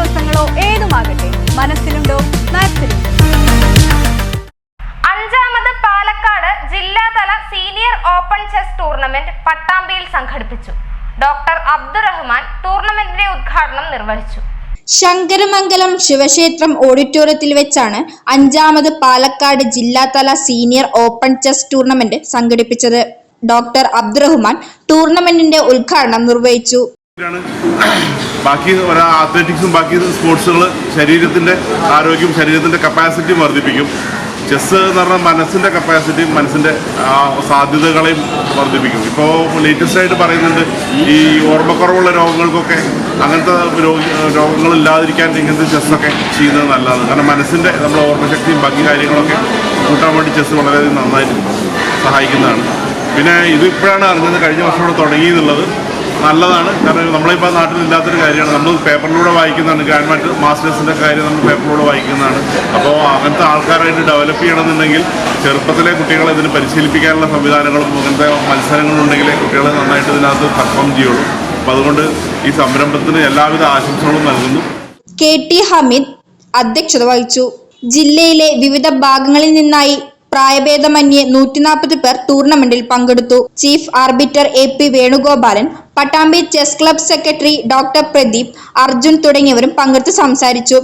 ദിവസങ്ങളോ ഏതുമാകട്ടെ മനസ്സിലുണ്ടോ അഞ്ചാമത് പാലക്കാട് ജില്ലാതല സീനിയർ ഓപ്പൺ ചെസ് ടൂർണമെന്റ് പട്ടാമ്പിയിൽ സംഘടിപ്പിച്ചു. ഡോക്ടർ അബ്ദുറഹ്മാൻ ടൂർണമെന്റിന്റെ ഉദ്ഘാടനം നിർവഹിച്ചു. ശങ്കരമംഗലം ശിവക്ഷേത്രം ഓഡിറ്റോറിയത്തിൽ വെച്ചാണ് അഞ്ചാമത് പാലക്കാട് ജില്ലാതല സീനിയർ ഓപ്പൺ ചെസ് ടൂർണമെന്റ് സംഘടിപ്പിച്ചത്. ഡോക്ടർ അബ്ദുറഹ്മാൻ ടൂർണമെന്റിന്റെ ഉദ്ഘാടനം നിർവഹിച്ചു. ബാക്കി ഒരാ അത്ലറ്റിക്സും ബാക്കി സ്പോർട്സുകൾ ശരീരത്തിന്റെ ആരോഗ്യം ശരീരത്തിന്റെ കപ്പാസിറ്റിയും വർദ്ധിപ്പിക്കും. ചെസ്സ് എന്ന് പറഞ്ഞാൽ മനസ്സിന്റെ കപ്പാസിറ്റിയും മനസ്സിന്റെ സാധ്യതകളെയും വർദ്ധിപ്പിക്കും. ഇപ്പോൾ ലേറ്റസ്റ്റ് ആയിട്ട് പറയുന്നുണ്ട് ഈ ഓർമ്മക്കുറവുള്ള രോഗങ്ങൾക്കൊക്കെ അങ്ങനത്തെ രോഗി രോഗങ്ങളില്ലാതിരിക്കാൻ ഇങ്ങനത്തെ ചെസ്സൊക്കെ ചെയ്യുന്നത് നല്ലതാണ്. കാരണം മനസ്സിന്റെ നമ്മുടെ ഓർമ്മശക്തിയും ബാക്കി കാര്യങ്ങളൊക്കെ കൂട്ടാൻ വേണ്ടി ചെസ്സ് വളരെയധികം നന്നായിട്ട് സഹായിക്കുന്നതാണ്. പിന്നെ ഇത് ഇപ്പോഴാണ് അറിഞ്ഞത് കഴിഞ്ഞ വർഷം ഇവിടെ തുടങ്ങി എന്നുള്ളത് നല്ലതാണ്. കാരണം നമ്മളിപ്പോൾ നാട്ടിലില്ലാത്തൊരു കാര്യമാണ്. നമ്മൾ പേപ്പറിലൂടെ വായിക്കുന്നതാണ്. ഗവൺമെന്റ് മാസ്റ്റേഴ്സിന്റെ കാര്യം നമ്മൾ പേപ്പറിലൂടെ വായിക്കുന്നതാണ്. അപ്പോൾ അങ്ങനത്തെ ആൾക്കാരായിട്ട് ഡെവലപ്പ് ചെയ്യണമെന്നുണ്ടെങ്കിൽ ചെറുപ്പത്തിലെ കുട്ടികളെ ഇതിന് പരിശീലിപ്പിക്കാനുള്ള സംവിധാനങ്ങളും അങ്ങനത്തെ മത്സരങ്ങളുണ്ടെങ്കിലേ കുട്ടികളെ നന്നായിട്ട് ഇതിനകത്ത് പെർഫോം ചെയ്യുള്ളൂ. അപ്പോൾ അതുകൊണ്ട് ഈ സംരംഭത്തിന് എല്ലാവിധ ആശംസകളും നൽകുന്നു. കെ ടി ഹമീദ് അധ്യക്ഷത വഹിച്ചു. ജില്ലയിലെ വിവിധ ഭാഗങ്ങളിൽ നിന്നായി പ്രായഭേദമന്യേ നൂറ്റി നാൽപ്പത് പേർ ടൂർണമെന്റിൽ പങ്കെടുത്തു. Chief arbiter A P Venugopalan Pattambi chess club secretary doctor Pradeep Arjun തുടങ്ങിയവരും പങ്കെടുത്ത് സംസാരിച്ചു.